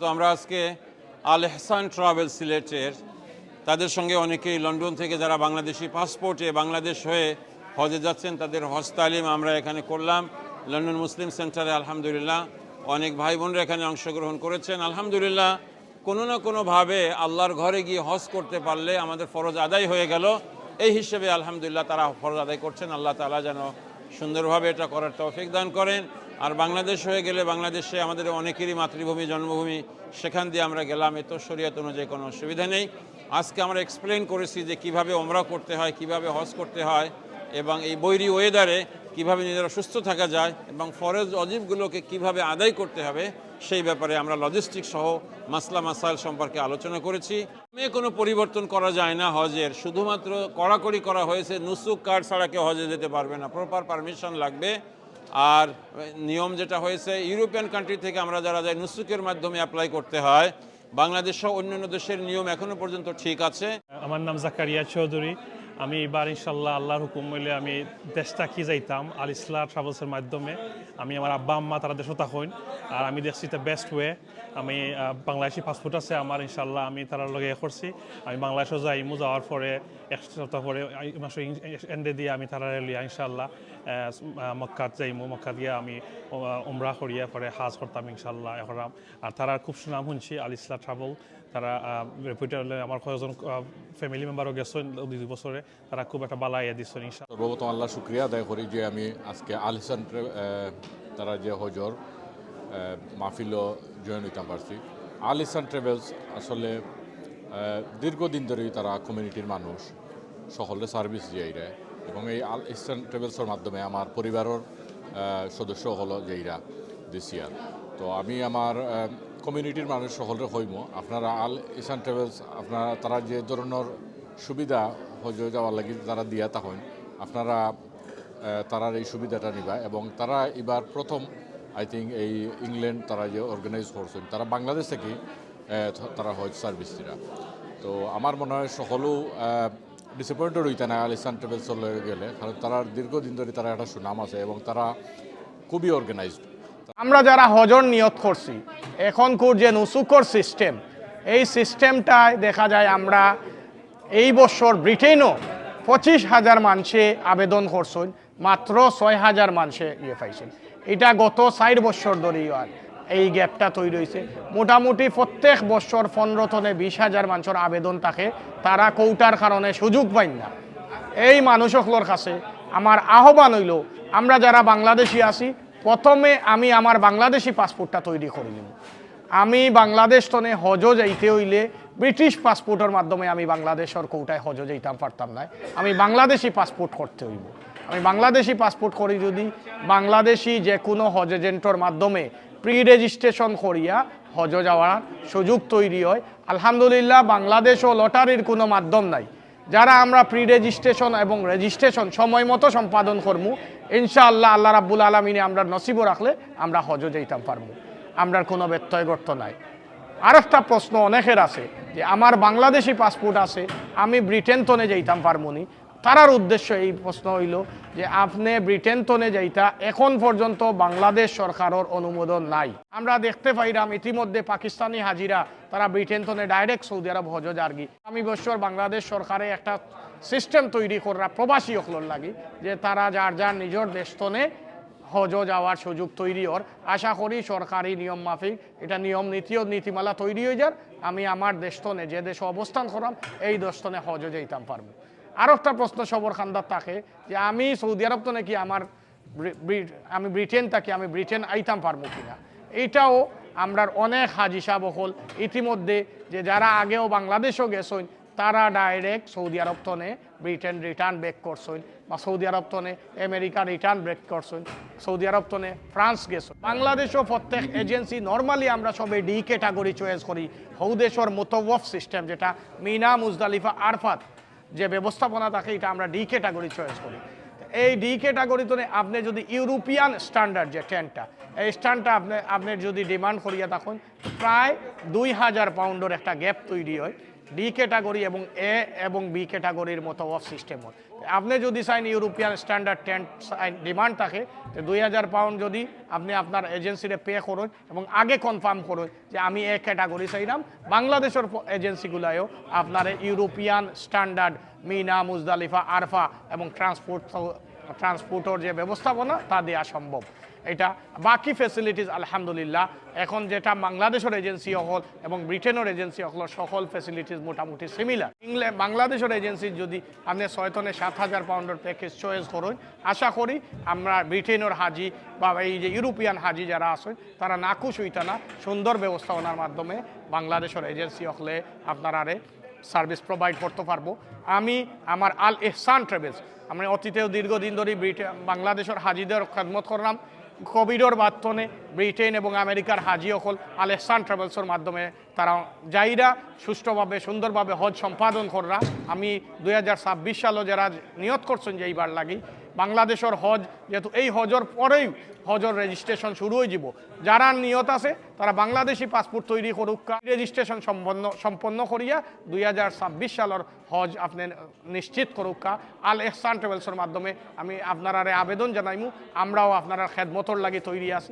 তো আমরা আজকে আল এহসান ট্রাভেল সিলেটের, তাদের সঙ্গে অনেকেই লন্ডন থেকে যারা বাংলাদেশি পাসপোর্টে বাংলাদেশ হয়ে হজে যাচ্ছেন, তাদের হজ তালিম আমরা এখানে করলাম। লন্ডন মুসলিম সেন্টারে আলহামদুলিল্লাহ অনেক ভাই বোনরা এখানে অংশগ্রহণ করেছেন। আলহামদুলিল্লাহ কোনো না কোনোভাবে আল্লাহর ঘরে গিয়ে হজ করতে পারলে আমাদের ফরজ আদায় হয়ে গেল। এই হিসেবে আলহামদুলিল্লাহ তারা ফরজ আদায় করছেন। আল্লাহ তালা যেন সুন্দরভাবে এটা করার তৌফিক দান করেন। আর বাংলাদেশ হয়ে গেলে বাংলাদেশে আমাদের অনেকেরই মাতৃভূমি, জন্মভূমি, সেখান দিয়ে আমরা গেলাম, এ এত শরীয়ত অনুযায়ী কোনো অসুবিধা নেই। আজকে আমরা এক্সপ্লেন করেছি যে কীভাবে ওমরা করতে হয়, কীভাবে হজ করতে হয়, এবং এই বৈরি ওয়েদারে কীভাবে নিজেরা সুস্থ থাকা যায়, এবং ফরেজ অজীবগুলোকে কীভাবে আদায় করতে হবে, সেই ব্যাপারে আমরা লজিস্টিক সহ মাসলা মাসাইল সম্পর্কে আলোচনা করেছি। মে কোনো পরিবর্তন করা যায় না হজের, শুধুমাত্র কড়াকড়ি করা হয়েছে, নুসুক কার্ড ছাড়া কেউ হজে যেতে পারবে না প্রপার পারমিশন লাগবে। আর নিয়ম যেটা হয়েছে, ইউরোপিয়ান কান্ট্রি থেকে আমরা যারা যাই নুসুকের মাধ্যমে অ্যাপ্লাই করতে হয়। বাংলাদেশ সহ অন্যান্য দেশের নিয়ম এখনও পর্যন্ত ঠিক আছে। আমার নাম জাকারিয়া চৌধুরী। আমি এবার ইনশাল্লাহ আল্লাহর হুকুম হইলে আমি দেশটা কি যাইতাম? আল ইসলা ট্রাভেলসের মাধ্যমে আমি আমার আব্বা, আম্মা তারা দেশও থাকুন আর আমি দেখছি এটা বেস্ট ওয়ে আমি বাংলাদেশি পাসপোর্ট আছে আমার, ইনশাল্লাহ আমি তার লগে করছি। আমি বাংলাদেশও যাইমু, যাওয়ার পরে এক সপ্তাহ পরে মাসে এন্ডে দিয়ে আমি তারা লিয়া ইনশাল্লাহ মক্কাত যাইমু। মক্কাত গিয়ে আমি উমরা করিয়া পরে হাজ করতাম ইনশাল্লাহ এখন আর তারা খুব সুনাম শুনছি, আল ইসলা ট্রাভেল তারা রেপুটেড আমার কয়েকজন ফ্যামিলি মেম্বারও গেছেন দুই বছরে তারা খুব একটা বালা ইয়ে দিচ্ছেন সর্বপ্রথম আল্লাহ শুক্রিয়া আদায় করি যে আমি আজকে আহ, তারা যে হজর মাহফিলও জয়েন হইতাম পারছি। আলিসান ট্রেভেলস আসলে দীর্ঘদিন ধরেই তারা কমিউনিটির মানুষ সকলে সার্ভিস যাইরা এবং এই আল ইস্টার্ন ট্রেভেলসের মাধ্যমে আমার পরিবারের সদস্য হলো যেইরা দিস ইয়ার তো আমি আমার কমিউনিটির মানুষ সকলের হইম আপনারা আল ইসান ট্রাভেলস, আপনারা, তারা যে ধরনের সুবিধা হজে যাওয়ার লাগি তারা দিয়া তা তখন আপনারা তারার এই সুবিধাটা নিবা এবং তারা এবার প্রথম আই থিঙ্ক এই ইংল্যান্ড তারা যে অর্গানাইজ করছেন, তারা বাংলাদেশ থেকে তারা হজ সার্ভিস দিরা। তো আমার মনে হয় সকলেও ডিসঅ্যাপয়েন্টেড হইতে না আলিসান ট্রেভেলসলে গেলে, কারণ তারা দীর্ঘদিন ধরে তারা একটা সুনাম আছে এবং তারা খুবই অর্গানাইজড আমরা যারা হজর নিয়ত করছি, এখনকার যে নুসুকর সিস্টেম এই সিস্টেমটায় দেখা যায় আমরা এই বছর ব্রিটেনও পঁচিশ হাজার মানুষে আবেদন করছেন, মাত্র ছয় হাজার মানুষে ইয়ে পাইছেন। এটা গত ষাট বছর ধরেই আর এই গ্যাপটা তৈরি হয়েছে মোটামুটি প্রত্যেক বছর পনেরো টনে বিশ হাজার মানুষের আবেদন থাকে, তারা কৌটার কারণে সুযোগ পাইন না। এই মানুষগুলোর কাছে আমার আহ্বান হইল, আমরা যারা বাংলাদেশি আছি প্রথমে আমি আমার বাংলাদেশি পাসপোর্টটা তৈরি করে নিব। আমি বাংলাদেশ তনে হজ যাইতে হইলে ব্রিটিশ পাসপোর্টের মাধ্যমে আমি বাংলাদেশের কৌটায় হজ যাইতাম, পারতাম না। আমি বাংলাদেশি পাসপোর্ট করতে হইব। আমি বাংলাদেশি পাসপোর্ট করি যদি বাংলাদেশি যে কোনো হজ এজেন্টর মাধ্যমে প্রি রেজিস্ট্রেশন করিয়া হজ যাওয়ার সুযোগ তৈরি হয়। আলহামদুলিল্লাহ বাংলাদেশ ও লটারির কোনো মাধ্যম নাই। যারা আমরা প্রি রেজিস্ট্রেশন এবং রেজিস্ট্রেশন সময় মতো সম্পাদন করব ইনশাআল্লাহ আল্লাহ রাব্বুল আলমিনে আমরা নসিব রাখলে আমরা হজ যাইতাম পারব। আমরার কোনো ব্যত্যয় গর্ত নাই। আর একটা প্রশ্ন অনেকের আছে যে, আমার বাংলাদেশি পাসপোর্ট আছে, আমি ব্রিটেন তনে যাইতাম পারবনি তারার উদ্দেশ্য এই প্রশ্ন হইল যে, আপনি ব্রিটেন তনে যাইতা এখন পর্যন্ত বাংলাদেশ সরকারের অনুমোদন নাই। আমরা দেখতে পাইলাম ইতিমধ্যে পাকিস্তানি হাজিরা তারা ব্রিটেন তনে ডাইরেক্ট সৌদি আরব হজ যারগি আমি বছর বাংলাদেশ সরকারে একটা সিস্টেম তৈরি করা প্রবাসী অকলর লাগি, যে তারা যার যার নিজের দেশ তনে হজ যাওয়ার সুযোগ তৈরি হর আশা করি সরকারি নিয়ম মাফিক, এটা নিয়ম নীতি ও নীতিমালা তৈরি হয়ে যার আমি আমার দেশতনে যে দেশে অবস্থান করাম, এই দেশতনে হজ যাইতাম পারব। আরও একটা প্রশ্ন সবর খান্দার থাকে যে আমি সৌদি আরব তো নাকি আমার আমি ব্রিটেন থাকি আমি ব্রিটেন আইতাম পারব কিনা? এইটাও আমরা অনেক হাজি সাহেব হল ইতিমধ্যে, যে যারা আগেও বাংলাদেশও গেছেন তারা ডাইরেক্ট সৌদি আরব তনে ব্রিটেন রিটার্ন ব্রেক করছেন বা সৌদি আরব তনে আমেরিকা রিটার্ন ব্রেক করছেন সৌদি আরব তনে ফ্রান্স গেছেন বাংলাদেশও প্রত্যেক এজেন্সি নর্মালি আমরা সবে ডি ক্যাটাগরি চয়েস করি। হৌদেশর মোতওয়ফ সিস্টেম যেটা মিনা, মুজদালিফা, আরফাত যে ব্যবস্থাপনা থাকে, এটা আমরা ডি ক্যাটাগরি চয়েস করি। এই ডি ক্যাটাগরিতে আপনি যদি ইউরোপিয়ান স্ট্যান্ডার্ড যে টেনটা এই স্ট্যান্ডটা আপনি আপনি যদি ডিমান্ড করিয়া তখন প্রায় দুই হাজার পাউন্ডের একটা গ্যাপ তৈরি হয়। ডি ক্যাটাগরি এবং এ এবং বি ক্যাটাগরির মতো অফ সিস্টেম হয়। আপনি যদি চাইন ইউরোপিয়ান স্ট্যান্ডার্ড টেন্ট ডিমান্ড থাকে, তো দুই হাজার পাউন্ড যদি আপনি আপনার এজেন্সিরে পে করুন এবং আগে কনফার্ম করুন যে আমি এ ক্যাটাগরি চাইলাম বাংলাদেশের এজেন্সিগুলায়ও আপনার European standard Mina, Muzdalifa, Arafa এবং ট্রান্সপোর্ট ট্রান্সপোর্টের যে ব্যবস্থাপনা, তা দেওয়া সম্ভব। এটা। বাকি ফেসিলিটিস আলহামদুলিল্লাহ, এখন যেটা বাংলাদেশের এজেন্সি হল এবং ব্রিটেনের এজেন্সি হল সকল ফেসিলিটিস মোটামুটি সিমিলার ইংল্যান্ড বাংলাদেশের এজেন্সি যদি আপনি ছয়তনে সাত হাজার পাউন্ডের প্যাকেজ চয়েস করুন, আশা করি আমরা ব্রিটেনের হাজি বা এই যে ইউরোপিয়ান হাজি যারা আছেন, তারা নাকুশ হইতা না। সুন্দর ব্যবস্থাপনার মাধ্যমে বাংলাদেশের এজেন্সি হলে আপনারা সার্ভিস প্রোভাইড করতে পারব। আমি আমার আল এহসান ট্রাভেলস আমি অতীতেও দীর্ঘদিন ধরে ব্রিটেন বাংলাদেশের হাজিদের খেদমত করলাম। কোভিডর মাধ্যমে ব্রিটেন এবং আমেরিকার হাজি অকল আলেসান ট্রাভেলসের মাধ্যমে তারা যাইরা সুষ্ঠুভাবে, সুন্দরভাবে হজ সম্পাদন কররা। আমি দুই হাজার ছাব্বিশ সালও যারা নিয়ত করছেন যে এইবার লাগি, বাংলাদেশের হজ, যেহেতু এই হজর পরেই হজর রেজিস্ট্রেশন শুরু হয়ে যাব। যারা নিয়ত আছে, তারা বাংলাদেশি পাসপোর্ট তৈরি করুক রেজিস্ট্রেশন সম্পন্ন সম্পন্ন করিয়া দুই হাজার ছাব্বিশ সালের হজ আপনি নিশ্চিত করুক আল এহসান ট্রাভেলসের মাধ্যমে আমি আপনারা আবেদন জানাইমু, আমরাও আপনারা খেদমতর লাগি তৈরি আছি।